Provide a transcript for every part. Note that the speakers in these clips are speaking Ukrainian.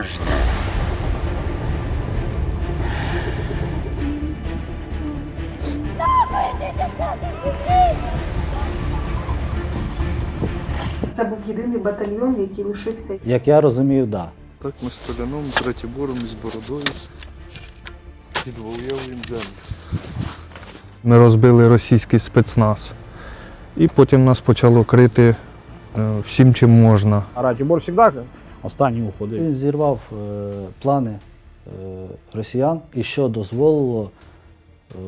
порожня. Це був єдиний батальйон, який лишився. Як я розумію, так. Да. Так ми з Толяном, з і з Бородою відвоюємо землю. Ми розбили російський спецназ. І потім нас почало крити е, всім, чим можна. А Ратібор завжди останній уходив. Він зірвав е, плани е, росіян, і що дозволило е,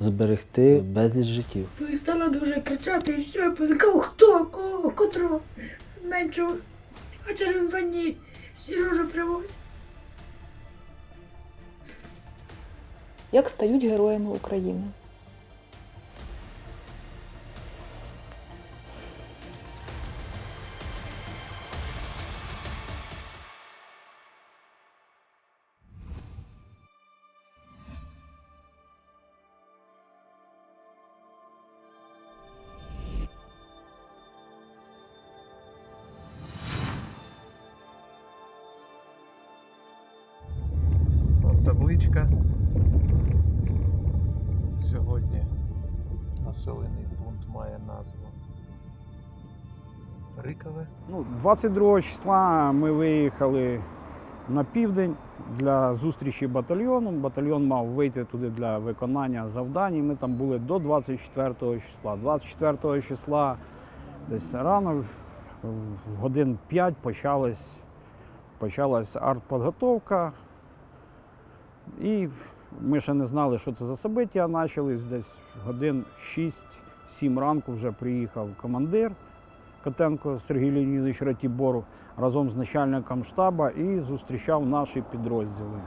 зберегти безліч життів. І стала дуже кричати, і все, я подикав, хто, кого, котрого, меншу. А через два дні Сережу привозять. Як стають героями України? 22 числа ми виїхали на південь для зустрічі батальйону. Батальйон мав вийти туди для виконання завдань. і Ми там були до 24 числа. 24 числа десь рано, в- годин 5 почалась, почалась артподготовка. І ми ще не знали, що це за собиття. Почались десь годин 6-7 ранку вже приїхав командир. Котенко Сергій Леонідович Ратібор разом з начальником штабу і зустрічав наші підрозділи,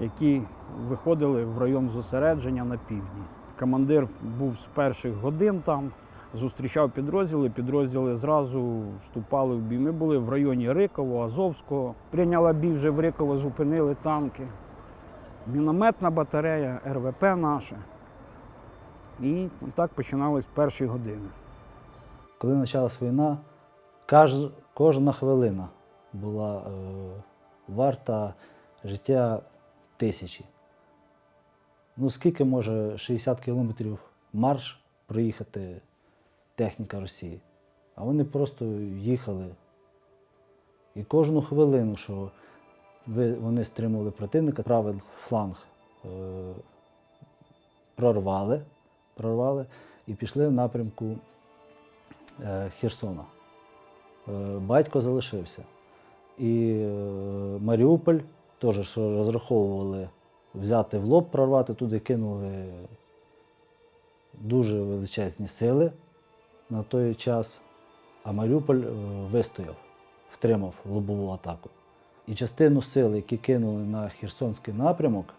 які виходили в район зосередження на півдні. Командир був з перших годин там, зустрічав підрозділи, підрозділи зразу вступали в бій. Ми були в районі Риково, Азовського. Прийняла бій вже в Риково, зупинили танки. Мінометна батарея, РВП наше. І так починались перші години. Коли почалась війна, кожна хвилина була е, варта життя тисячі. Ну скільки може 60 кілометрів марш проїхати техніка Росії? А вони просто їхали. І кожну хвилину, що вони стримували противника, правий фланг е, прорвали, прорвали і пішли в напрямку Херсона. Е, Батько залишився. І е, Маріуполь теж розраховували взяти в лоб, прорвати туди, кинули дуже величезні сили на той час. А Маріуполь е, вистояв, втримав лобову атаку. І частину сил, які кинули на Херсонський напрямок,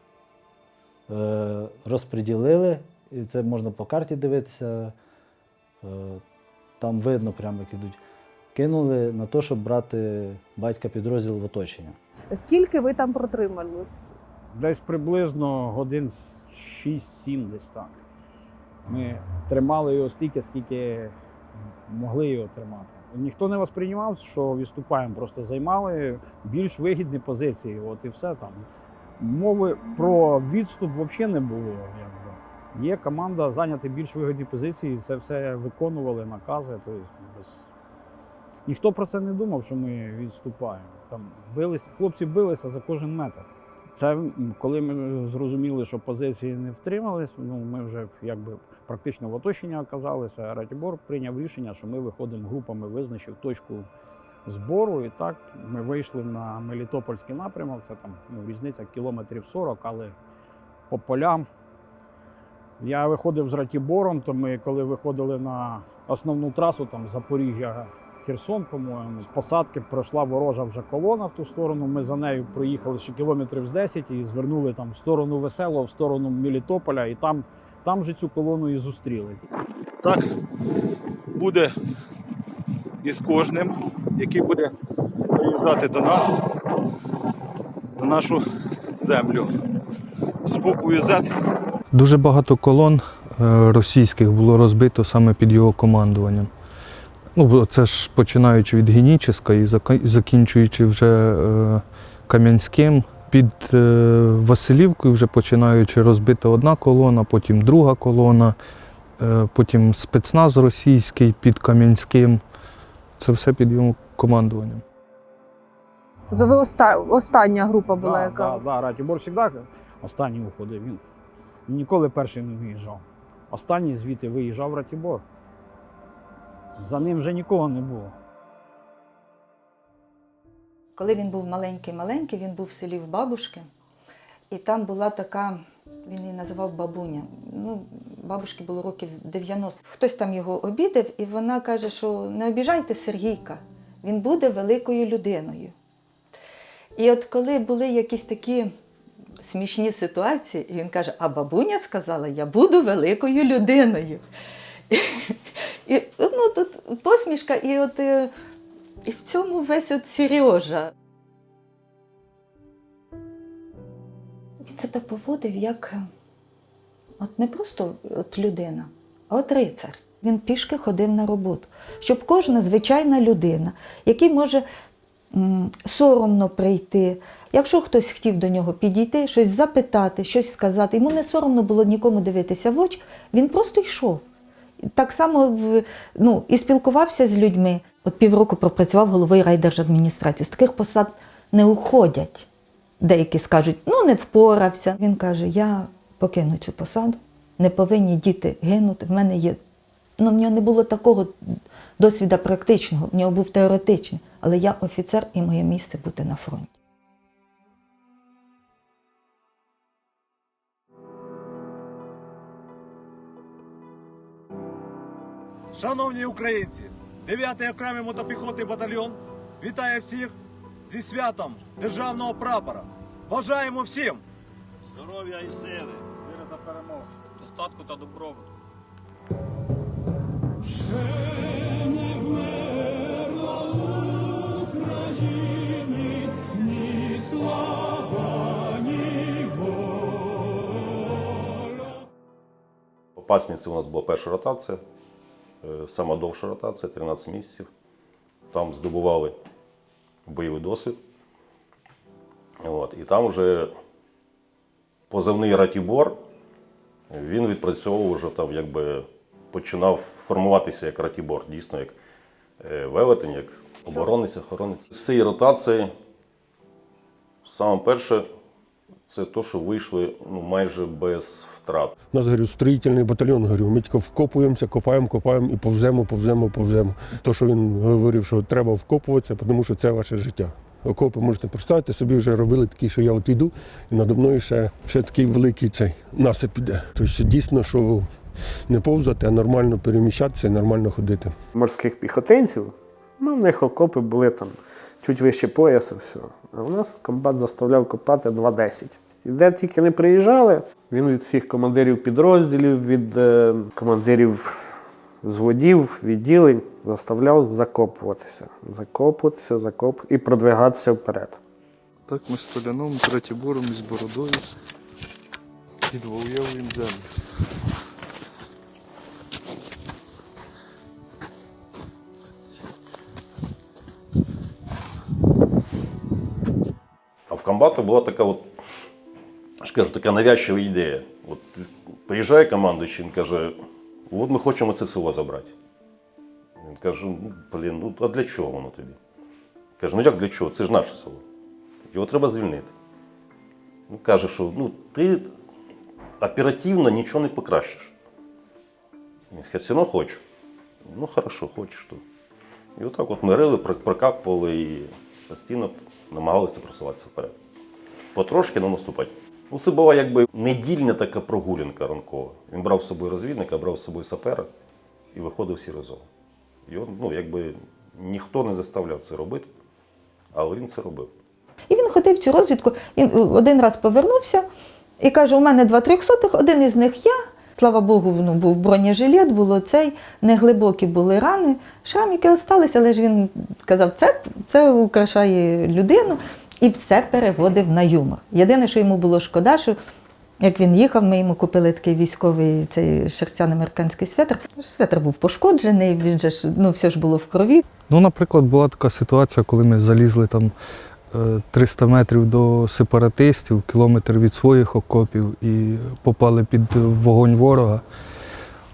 е, розподілили, і це можна по карті дивитися. Там видно прямо, як ідуть. Кинули на те, щоб брати батька підрозділ в оточення. Скільки ви там протримались? Десь приблизно годин 6-7 десь так. Ми тримали його стільки, скільки могли його тримати. Ніхто не восприймав, що відступаємо, просто займали більш вигідні позиції. От і все там. Мови про відступ взагалі не було. Є команда зайняти більш вигідні позиції, це все виконували накази. Тобто без... Ніхто про це не думав, що ми відступаємо. Там бились, хлопці билися за кожен метр. Це коли ми зрозуміли, що позиції не втримались, ну ми вже якби практично в оточенні оказалися. Ратібор прийняв рішення, що ми виходимо групами, визначив точку збору. І так ми вийшли на Мелітопольський напрямок. Це там ну, різниця кілометрів 40, але по полям. Я виходив з Ратібором, то ми коли виходили на основну трасу, там Запоріжжя. Херсон, по-моєму, з посадки пройшла ворожа вже колона в ту сторону. Ми за нею проїхали ще кілометрів з 10 і звернули там в сторону Веселого, в сторону Мелітополя, і там, там же цю колону і зустріли. Так буде і з кожним, який буде приїжджати до нас, на нашу землю. З буквою Z Дуже багато колон е, російських було розбито саме під його командуванням. Ну, це ж починаючи від Геніческа і закінчуючи вже е, Кам'янським. Під е, Василівкою вже починаючи розбита одна колона, потім друга колона, потім спецназ російський під Кам'янським. Це все під його командуванням. Тобто ви оста... остання група була, да, яка. да, да, Ратібор завжди останній уходив. Він ніколи перший не виїжджав. Останній звідти виїжджав Ратібор. За ним вже нікого не було. Коли він був маленький-маленький, він був в селі в бабушки, і там була така, він її називав бабуня. Ну, бабушки було років 90. Хтось там його обідав, і вона каже, що не обіжайте Сергійка, він буде великою людиною. І от коли були якісь такі смішні ситуації, і він каже: а бабуня сказала, я буду великою людиною. І, ну, тут посмішка, і от. е, і в цьому весь от Сережа. Він себе поводив як е, от не просто от людина, а от рицар. Він пішки ходив на роботу, щоб кожна звичайна людина, який може м, соромно прийти, якщо хтось хотів до нього підійти, щось запитати, щось сказати, йому не соромно було нікому дивитися в очі, він просто йшов. Так само ну, і спілкувався з людьми. От півроку пропрацював головою райдержадміністрації. З таких посад не уходять. Деякі скажуть, ну не впорався. Він каже: я покину цю посаду, не повинні діти гинути. В мене є. Ну, в нього не було такого досвіду практичного, в нього був теоретичний. Але я офіцер і моє місце бути на фронті. Шановні українці, 9-й окремий мотопіхотний батальйон вітає всіх зі святом державного прапора. Бажаємо всім здоров'я і сили, віри та перемог, достатку та добробуту. По Пасніці у нас була перша ротація, сама довша ротація 13 місяців. Там здобували бойовий досвід. От. І там вже позивний Ратібор, він відпрацьовував вже там, якби починав формуватися як Ратібор, дійсно, як е, велетень, як оборонець, охоронець. З цієї ротації, саме перше, це те, що вийшли ну, майже без втрат. У нас говорю, строїтельний батальйон. Говорю, ми тільки вкопуємося, копаємо, копаємо і повземо, повземо, повземо. То, що він говорив, що треба вкопуватися, тому що це ваше життя. Окопи можете представити, собі вже робили такі, що я от йду, і надо мною ще, ще такий великий цей насип іде. Тобто дійсно, що не повзати, а нормально переміщатися і нормально ходити. морських піхотинців, ну, в них окопи були там чуть вище пояса, все. А у нас комбат заставляв копати 2.10. І де тільки не приїжджали, він від всіх командирів підрозділів, від е, командирів зводів, відділень заставляв закопуватися. Закопуватися, закопуватися і продвигатися вперед. Так ми з Толяном, Третібором і з Бородою відвоюємо землю. комбата була така от, я ж кажу, така навязчива ідея. От приїжджає командуючий, він каже, от ми хочемо це село забрати. Він каже, ну, блін, ну а для чого воно тобі? Каже, ну як для чого? Це ж наше село. Його треба звільнити. Він каже, що ну, ти оперативно нічого не покращиш. Він каже, все одно хочу. Ну, хорошо, хочеш то. І отак от ми рили, про- прокапували і постійно намагалися просуватися вперед. Потрошки не наступати. Ну, це була якби недільна така прогулянка ранкова. Він брав з собою розвідника, брав з собою сапера і виходив всі разом. І он, ну, якби ніхто не заставляв це робити, але він це робив. І він ходив цю розвідку. Він е, один раз повернувся і каже: у мене два трьохсотих, один із них я. Слава Богу, ну, був бронежилет, було цей, неглибокі були рани, шрамики осталися, але ж він казав, це, це украшає людину і все переводив на юмор. Єдине, що йому було шкода, що Як він їхав, ми йому купили такий військовий цей шерстяний американський светр. Светр був пошкоджений, він же ж, ну все ж було в крові. Ну, наприклад, була така ситуація, коли ми залізли там е, 300 метрів до сепаратистів, кілометр від своїх окопів і попали під вогонь ворога.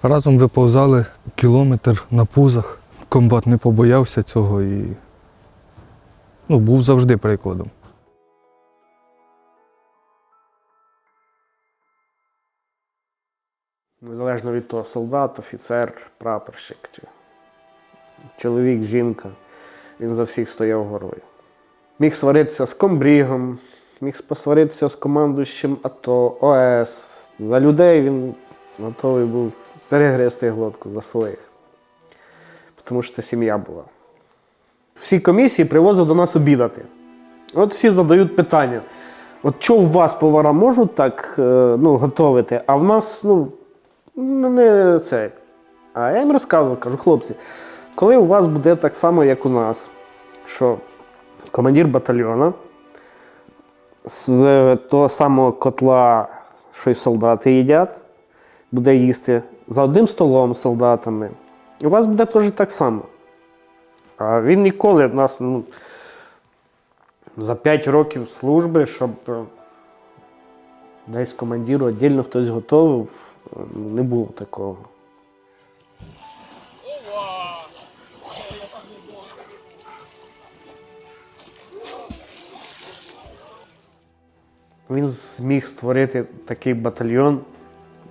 Разом виповзали кілометр на пузах. Комбат не побоявся цього і ну, був завжди прикладом. Незалежно від того, солдат, офіцер, прапорщик, чи чоловік, жінка, він за всіх стояв горою. Міг сваритися з комбрігом, міг посваритися з командуючим АТО, ОС. За людей він готовий був перегризти глотку за своїх. Тому що це сім'я була. Всі комісії привозив до нас обідати. От всі задають питання: от чого у вас повара можуть так е, ну, готувати, а в нас, ну, не це. А я їм розказував, кажу, хлопці, коли у вас буде так само, як у нас, що командир батальйона з того самого котла, що й солдати їдять, буде їсти за одним столом з солдатами, у вас буде теж так само. А він ніколи в нас ну, за 5 років служби, щоб е, десь командиру віддільно хтось готовив, не було такого. Він зміг створити такий батальйон.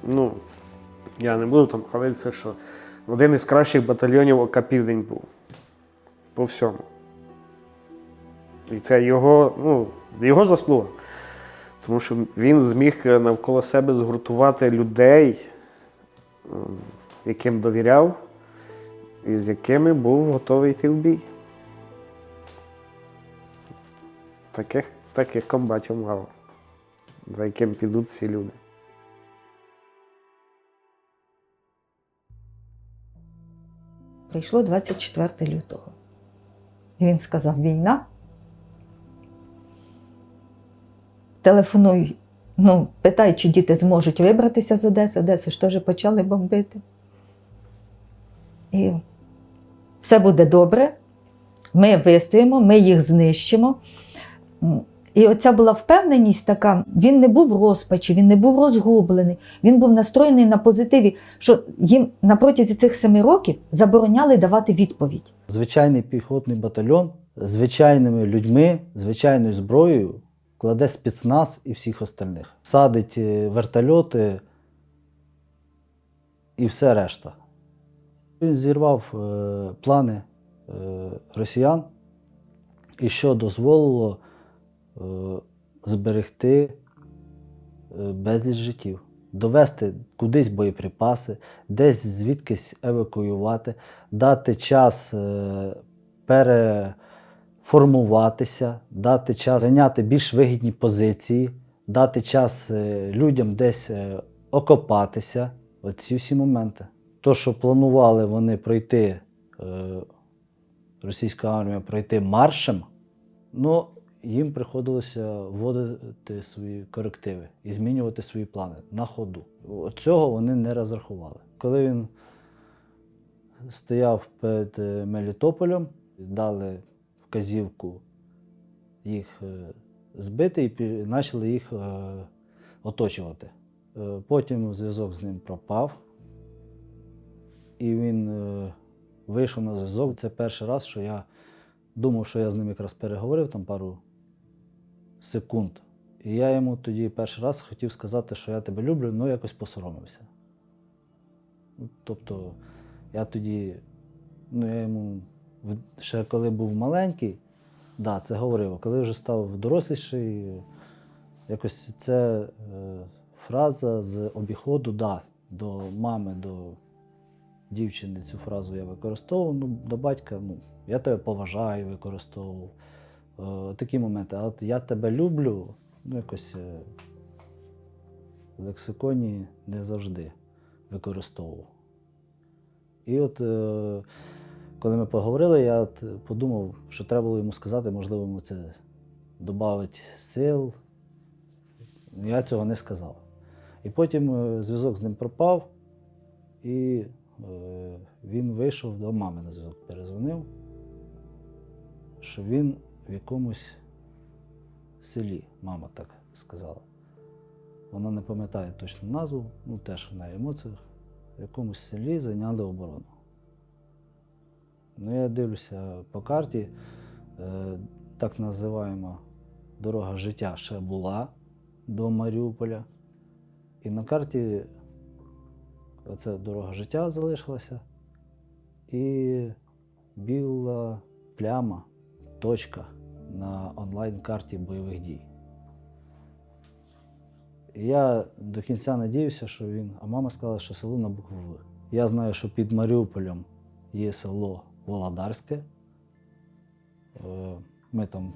Ну, я не буду там хвалитися, що один із кращих батальйонів ОК Південь був. По всьому. І це його, ну, його заслуга. Тому що він зміг е, навколо себе згуртувати людей, яким довіряв, і з якими був готовий йти в бій. Таких, таких комбатів мало, за яким підуть всі люди. Прийшло 24 лютого. І він сказав: війна. Телефонуй, ну, питай, чи діти зможуть вибратися з Одеси. Одесу ж теж почали бомбити. І все буде добре. Ми вистоїмо, ми їх знищимо. І оця була впевненість така, він не був в розпачі, він не був розгублений, він був настроєний на позитиві, що їм на протязі цих семи років забороняли давати відповідь. Звичайний піхотний батальйон звичайними людьми, звичайною зброєю кладе спецназ і всіх остальних. Садить е, вертольоти і все решта. Він зірвав е, плани е, росіян, і що дозволило зберегти е, безліч життів, довести кудись боєприпаси, десь звідкись евакуювати, дати час е, переформуватися, дати час зайняти більш вигідні позиції, дати час е, людям десь е, окопатися. Оці всі моменти. То, що планували вони пройти, е, російська армія пройти маршем, ну, їм приходилося вводити свої корективи і змінювати свої плани на ходу. Цього вони не розрахували. Коли він стояв перед е, Мелітополем, дали вказівку їх е, збити і почали їх е, оточувати. Потім зв'язок з ним пропав, і він вийшов на зв'язок. Це перший раз, що я думав, що я з ним якраз переговорив там пару секунд. І я йому тоді перший раз хотів сказати, що я тебе люблю, але якось посоромився. Ну, Тобто, я тоді, ну я йому ще коли був маленький, да, це говорив, а коли вже став доросліший, якось це е, фраза з обіходу, да, до мами, до дівчини цю фразу я використовував, ну, до батька, ну, я тебе поважаю, використовував. Е, такі моменти. А от я тебе люблю, ну якось е, в лексиконі не завжди використовував. І от е, коли ми поговорили, я от подумав, що треба було йому сказати, можливо, йому це додавить сил. Я цього не сказав. І потім зв'язок з ним пропав, і він вийшов до мами на зв'язок, перезвонив, що він в якомусь селі, мама так сказала. Вона не пам'ятає точну назву, ну теж в неї емоціях. В якомусь селі зайняли оборону. Ну, я дивлюся по карті, е, так називаємо дорога життя ще була до Маріуполя. І на карті оця дорога життя залишилася. І біла пляма, точка на онлайн-карті бойових дій. І Я до кінця надіявся, що він. А мама сказала, що село на букву В. Я знаю, що під Маріуполем є село Володарське. Е, Ми там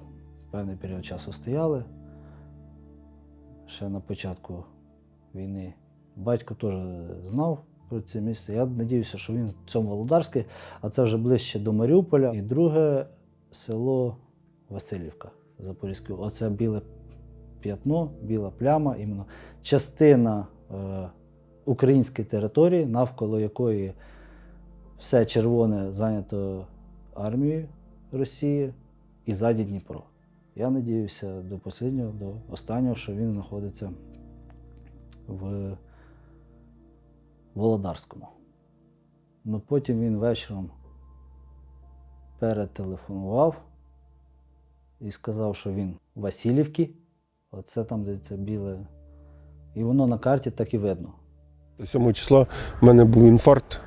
певний період часу стояли. Ще на початку війни. Батько теж знав про це місце. Я надіюся, що він в цьому Володарське, а це вже ближче до Маріуполя. І друге село Васильівка Запорізьке. Оце біле п'ятно, біла пляма, іменно частина е, української території, навколо якої все червоне зайнято армією Росії і ззаді Дніпро. Я надіюся до останнього, до останнього, що він знаходиться в Володарському. Ну потім він вечором перетелефонував і сказав, що він у Васильівці. Оце там, де це біле. І воно на карті так і видно. 7 числа в мене був інфаркт.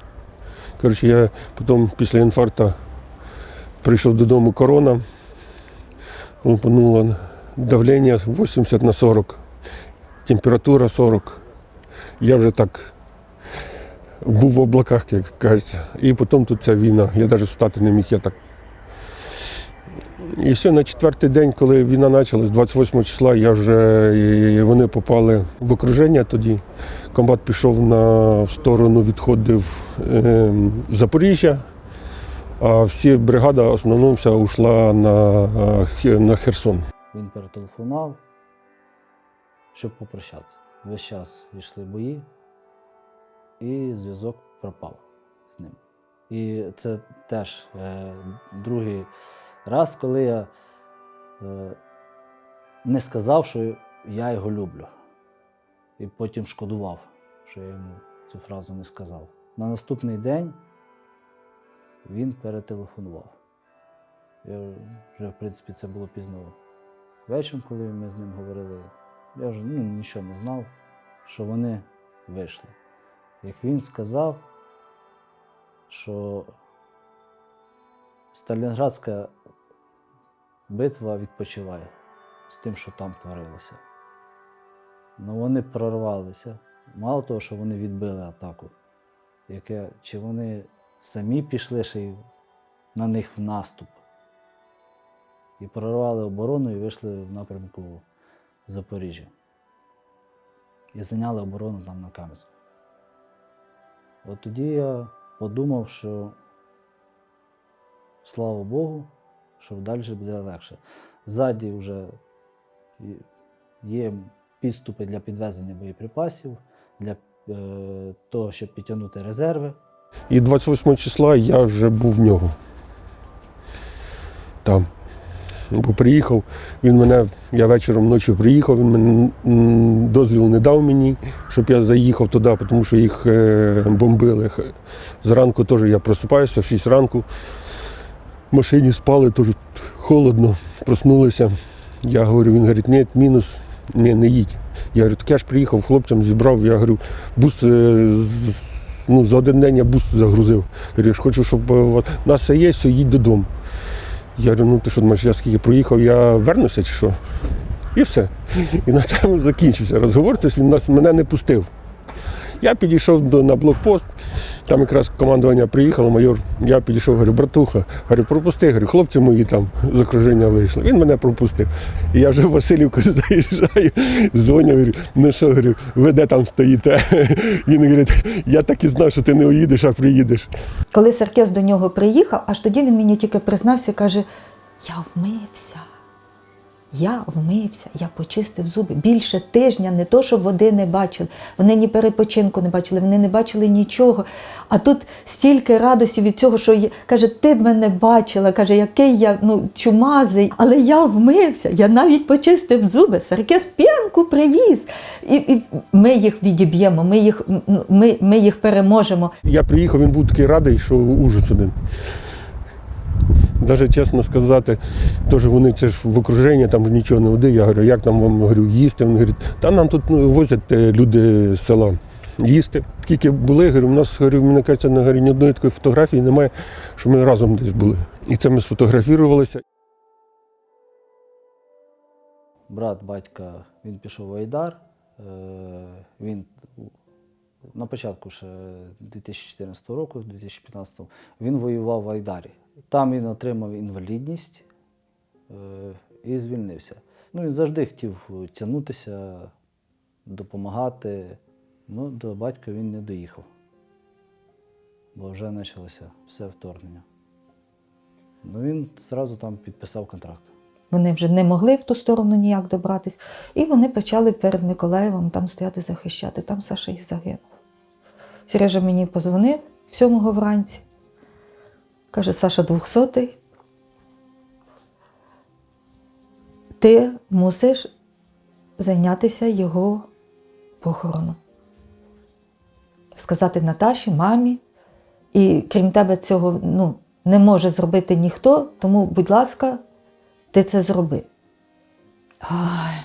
Коротше, я потім після інфаркту прийшов додому корона, лупануло давлення 80 на 40, температура 40. Я вже так був в облаках, як кажеться. І потім тут ця війна. Я навіть встати не міг, я так. І все, на четвертий день, коли війна почалась, 28 числа, я вже вони попали в окруження тоді. Комбат пішов на в сторону, відходив е, Запоріжжя, а всі бригада в основному вся ушла на, е, на Херсон. Він перетелефонував, щоб попрощатися. Весь час йшли бої, і зв'язок пропав з ним. І це теж е, другий раз, коли я е, не сказав, що я його люблю. І потім шкодував, що я йому цю фразу не сказав. На наступний день він перетелефонував. Я вже, в принципі, це було пізно вечором, коли ми з ним говорили. Я вже ну, нічого не знав, що вони вийшли. Як він сказав, що Сталінградська битва відпочиває з тим, що там творилося. Ну вони прорвалися. Мало того, що вони відбили атаку, яке, чи вони самі пішли ще й на них в наступ і прорвали оборону і вийшли в напрямку Запоріжжя. І зайняли оборону там на Кам'янську. От тоді я подумав, що слава Богу, що далі буде легше. Ззаді вже є підступи для підвезення боєприпасів, для е, того, щоб підтягнути резерви. І 28 числа я вже був в нього. Там. Бо приїхав, він мене, я вечором ночі приїхав, він мене дозвіл не дав мені, щоб я заїхав туди, тому що їх е, бомбили. Зранку теж я просипаюся в 6 ранку. В машині спали, теж холодно, проснулися. Я говорю, він говорить, ні, мінус, ні, не їдь. Я говорю, так я ж приїхав, хлопцям зібрав, я говорю, бус е, ну, за один день я бус загрузив. Я говорю, хочу, щоб е, у нас все є, все, їдь додому. Я говорю, ну ти що думаєш, я скільки проїхав, я вернуся чи що? І все. І на цьому закінчився розговор, тобто він нас, мене не пустив. Я підійшов на блокпост, там якраз командування приїхало, майор, я підійшов, говорю, братуха, говорю, пропусти, говорю, хлопці мої там з окруження вийшли. Він мене пропустив. І я вже в Васильівку заїжджаю, дзвоню, говорю, ну що, говорю, ви де там стоїте? Він говорить, я так і знав, що ти не уїдеш, а приїдеш. Коли Саркес до нього приїхав, аж тоді він мені тільки признався і каже: Я вмився. Я вмився, я почистив зуби. Більше тижня, не то, що води не бачили. Вони ні перепочинку не бачили, вони не бачили нічого. А тут стільки радості від цього, що є- каже, ти б мене бачила, каже, який я ну, чумазий, але я вмився, я навіть почистив зуби, Саркес п'янку привіз. І, і ми їх відіб'ємо, ми їх, ну, ми, ми їх переможемо. Я приїхав, він був такий радий, що ужас один. Навіть чесно сказати, теж вони це ж в окруженні, там нічого не води. Я говорю, як там вам говорю, їсти? Вони говорять, та нам тут ну, возять е, люди з села їсти. Скільки були, говорю, у нас говорю, мені кажеться, на горі ні одної такої фотографії немає, що ми разом десь були. І це ми сфотографірувалися. Брат батька він пішов в Айдар. Е, Він на початку ще 2014 року, 2015 він воював в Айдарі. Там він отримав інвалідність е, і звільнився. Ну, він завжди хотів тягнутися, допомагати. Ну, до батька він не доїхав, бо вже почалося все вторгнення. Ну, він одразу там підписав контракт. Вони вже не могли в ту сторону ніяк добратись. І вони почали перед Миколаєвом там стояти захищати. Там Саша і загинув. Сережа мені позвонив сьомого вранці. Каже, Саша 200 Ти мусиш зайнятися його похороном. Сказати Наташі, мамі. І крім тебе цього ну, не може зробити ніхто, тому, будь ласка, ти це зроби. Ай.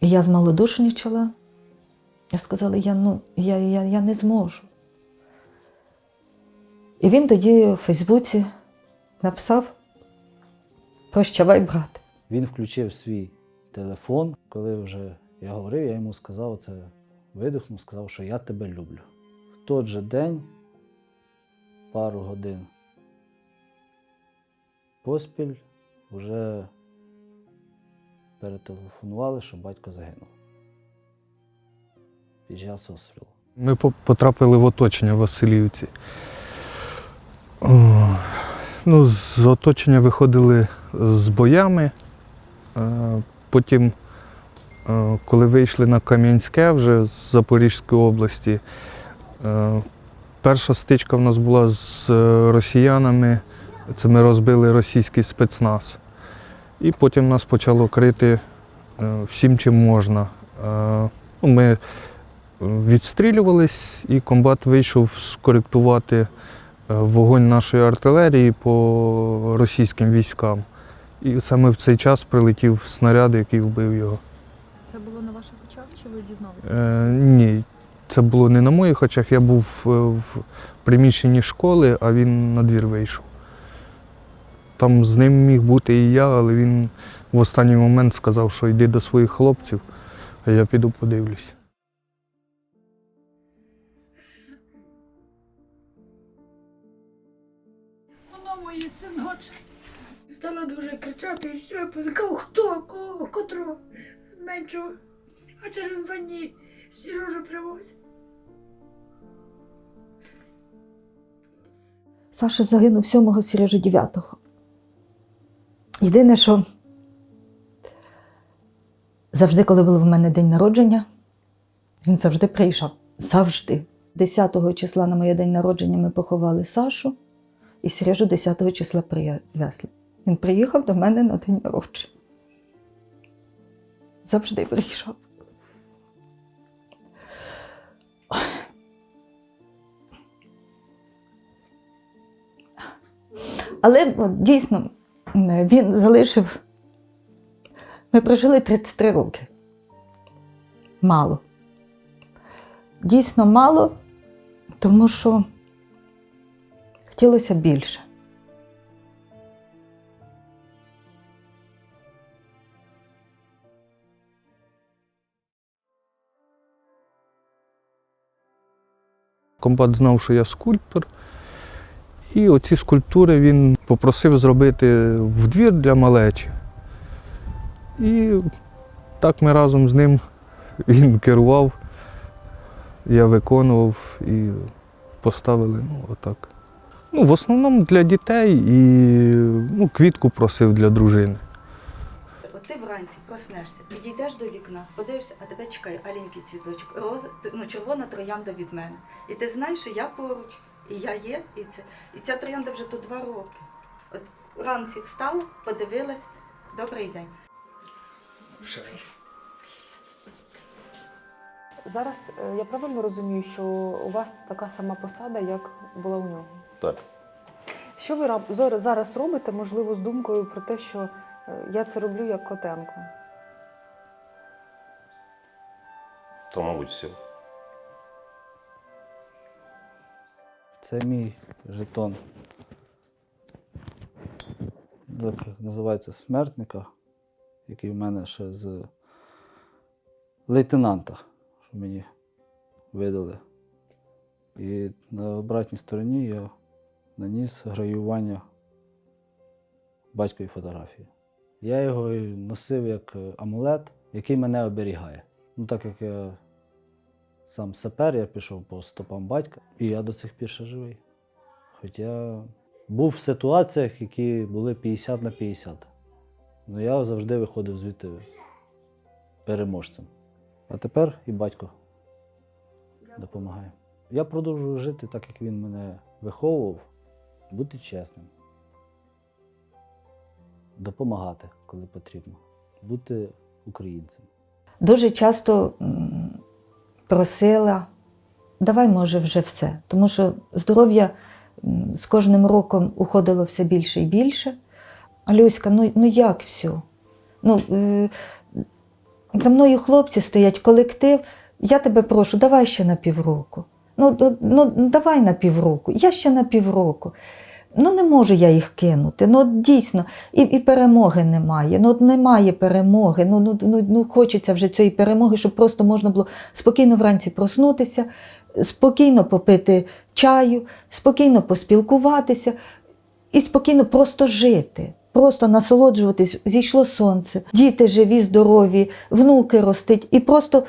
І я змалодушничала. Я сказала, я, ну, я, я, я не зможу. І він тоді в Фейсбуці написав Прощавай, брат. Він включив свій телефон, коли вже я говорив, я йому сказав це, видихнув, сказав, що я тебе люблю. В той же день, пару годин поспіль, вже перетелефонували, що батько загинув. Під час обстрілу. Ми потрапили в оточення в Васильівці. Ну, з оточення виходили з боями. Е, Потім, е, коли вийшли на Кам'янське вже з Запорізької області, е, перша стичка в нас була з росіянами. Це ми розбили російський спецназ. І потім нас почало крити всім, чим можна. Ну, Ми відстрілювались, і комбат вийшов скоректувати вогонь нашої артилерії по російським військам. І саме в цей час прилетів снаряд, який вбив його. Це було на ваших очах, чи ви дізналися? Е, ні, це було не на моїх очах. Я був е, в приміщенні школи, а він на двір вийшов. Там з ним міг бути і я, але він в останній момент сказав, що йди до своїх хлопців, а я піду подивлюсь. Стала дуже кричати і все, я питала, хто, кого, котро, меншого. А через два дні Сережу привозять. Саша загинув 7-го, Сережа 9-го. Єдине, що завжди, коли був у мене день народження, він завжди приїжджав. Завжди. 10-го числа на моє день народження ми поховали Сашу, і Сережу 10-го числа привезли. Він приїхав до мене на день народження. Завжди приїжджав. Але дійсно він залишив. Ми прожили 33 роки. Мало. Дійсно мало, тому що хотілося більше. Комбат знав, що я скульптор. І оці скульптури він попросив зробити в двір для малечі. І так ми разом з ним він керував, я виконував і поставили ну, отак. Ну, в основному для дітей і ну, квітку просив для дружини. Ти вранці проснешся, підійдеш до вікна, подивишся, а тебе чекає аленький цвіточок, роза, ну, червона троянда від мене. І ти знаєш, що я поруч, і я є, і це. І ця троянда вже тут два роки. От вранці встала, подивилась, добрий день. Зараз е, я правильно розумію, що у вас така сама посада, як була у нього. Так. Що ви зараз робите, можливо, з думкою про те, що я це роблю як Котенко? То, мабуть, все. Це мій жетон. Так називається смертника, який в мене ще з лейтенанта, що мені видали. І на обратній стороні я наніс гравіювання батькової фотографії. Я його носив як е, амулет, який мене оберігає. Ну, так як я сам сапер, я пішов по стопам батька, і я до цих пір ще живий. Хоча був в ситуаціях, які були 50 на 50. Ну я завжди виходив звідти переможцем. А тепер і батько допомагає. Я продовжую жити так, як він мене виховував, бути чесним, допомагати, коли потрібно, бути українцем. Дуже часто просила, давай, може, вже все. Тому що здоров'я з кожним роком уходило все більше і більше. А Люська, ну, ну як все? Ну, е, за мною хлопці стоять, колектив. Я тебе прошу, давай ще на півроку. Ну, ну, ну давай на півроку. Я ще на півроку. Ну, не можу я їх кинути. Ну, от дійсно, і, і перемоги немає. Ну, от немає перемоги. Ну, ну, ну, ну, хочеться вже цієї перемоги, щоб просто можна було спокійно вранці проснутися, спокійно попити чаю, спокійно поспілкуватися і спокійно просто жити. Просто насолоджуватись, зійшло сонце, діти живі, здорові, внуки ростуть, і просто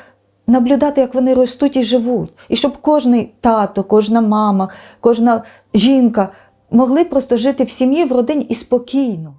наблюдати, як вони ростуть і живуть. І щоб кожний тато, кожна мама, кожна жінка могли просто жити в сім'ї, в родині і спокійно.